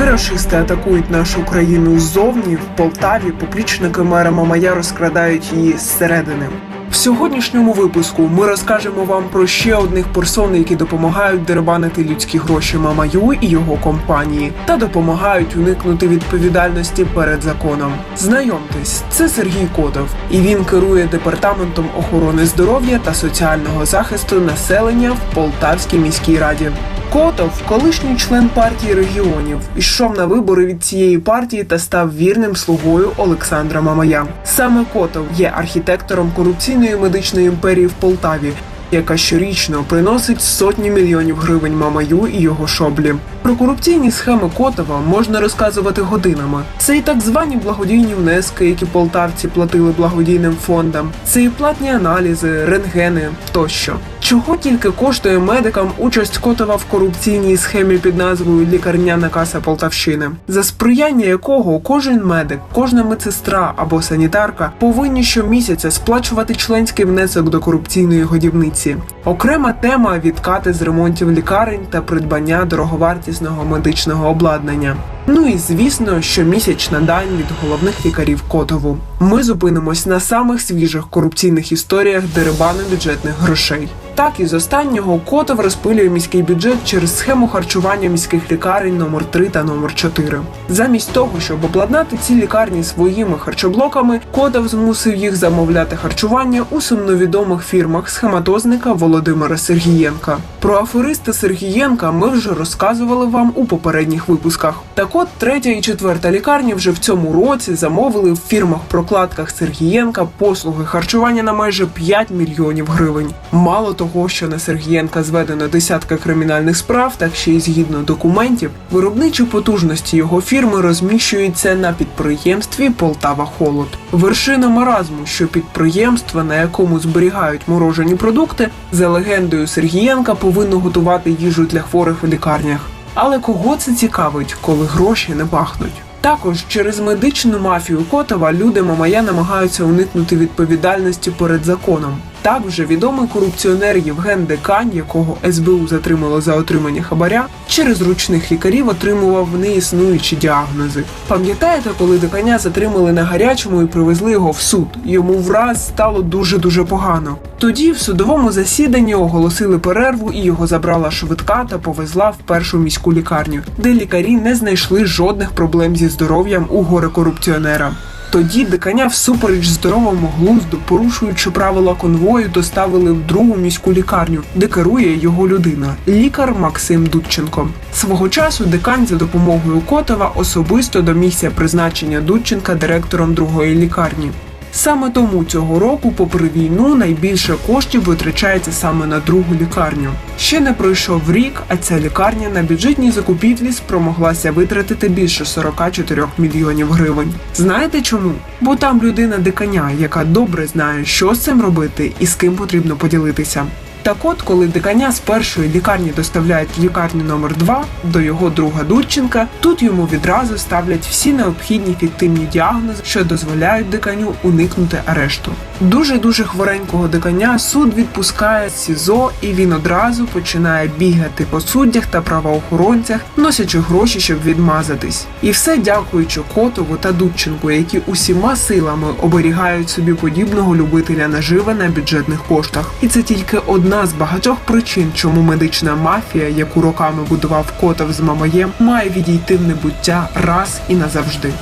Поки рашисти атакують нашу країну ззовні, в Полтаві поплічники мера Мамая розкрадають її зсередини. В сьогоднішньому випуску ми розкажемо вам про ще одних персон, які допомагають дербанити людські гроші Мамаю і його компанії, та допомагають уникнути відповідальності перед законом. Знайомтесь, це Сергій Котов, і він керує департаментом охорони здоров'я та соціального захисту населення в Полтавській міській раді. Котов, колишній член партії регіонів, йшов на вибори від цієї партії та став вірним слугою Олександра Мамая. Саме Котов є архітектором корупційної медичної імперії в Полтаві, яка щорічно приносить сотні мільйонів гривень Мамаю і його шоблі. Про корупційні схеми Котова можна розказувати годинами. Це і так звані благодійні внески, які полтавці платили благодійним фондам. Це і платні аналізи, рентгени тощо. Чого тільки коштує медикам участь Котова в корупційній схемі під назвою Лікарняна каса Полтавщини, за сприяння якого кожен медик, кожна медсестра або санітарка повинні щомісяця сплачувати членський внесок до корупційної годівниці. Окрема тема відкати з ремонтів лікарень та придбання дороговартісного медичного обладнання. Ну і звісно, щомісячна дань від головних лікарів Котову. Ми зупинимось на самих свіжих корупційних історіях дерибану бюджетних грошей. Так із останнього Котов розпилює міський бюджет через схему харчування міських лікарень номер 3 та номер 4 Замість того, щоб обладнати ці лікарні своїми харчоблоками, Котов змусив їх замовляти харчування у сумновідомих фірмах схематозника Володимира Сергієнка. Про афериста Сергієнка ми вже розказували вам у попередніх випусках. Так от третя і четверта лікарні вже в цьому році замовили в фірмах прокладках Сергієнка послуги харчування на майже 5 мільйонів гривень. Мало того, що на Сергієнка зведено десятка кримінальних справ, так ще й згідно документів, виробничі потужності його фірми розміщуються на підприємстві Полтава Холод. Вершина маразму, що підприємство, на якому зберігають морожені продукти, за легендою Сергієнка повинно готувати їжу для хворих в лікарнях. Але кого це цікавить, коли гроші не пахнуть? Також через медичну мафію Котова люди Мамая намагаються уникнути відповідальності перед законом. Так вже відомий корупціонер Євген Декань, якого СБУ затримало за отримання хабаря, через ручних лікарів отримував неіснуючі діагнози. Пам'ятаєте, коли Деканя затримали на гарячому і привезли його в суд? Йому враз стало дуже дуже погано. Тоді в судовому засіданні оголосили перерву, і його забрала швидка та повезла в першу міську лікарню, де лікарі не знайшли жодних проблем зі здоров'ям у горе корупціонера. Тоді диканя всупереч здоровому глузду, порушуючи правила конвою, доставили в другу міську лікарню, де керує його людина, лікар Максим Дудченко. Свого часу дикань за допомогою Котова особисто домігся призначення Дудченка директором другої лікарні. Саме тому цього року, попри війну, найбільше коштів витрачається саме на другу лікарню. Ще не пройшов рік, а ця лікарня на бюджетній закупівлі спромоглася витратити більше 44 мільйонів гривень. Знаєте чому? Бо там людина диканя, яка добре знає, що з цим робити і з ким потрібно поділитися. Так от, коли диканя з першої лікарні доставляють лікарню номер 2 до його друга Дудченка, тут йому відразу ставлять всі необхідні фіктивні діагнози, що дозволяють диканю уникнути арешту. Дуже дуже хворенького диканя суд відпускає СІЗО, і він одразу починає бігати по суддях та правоохоронцях, носячи гроші, щоб відмазатись. І все дякуючи Котову та Дудченку, які усіма силами оберігають собі подібного любителя наживи на бюджетних коштах. І це тільки одна з багатьох причин, чому медична мафія, яку роками будував Котов з Мамоєм, має відійти в небуття раз і назавжди.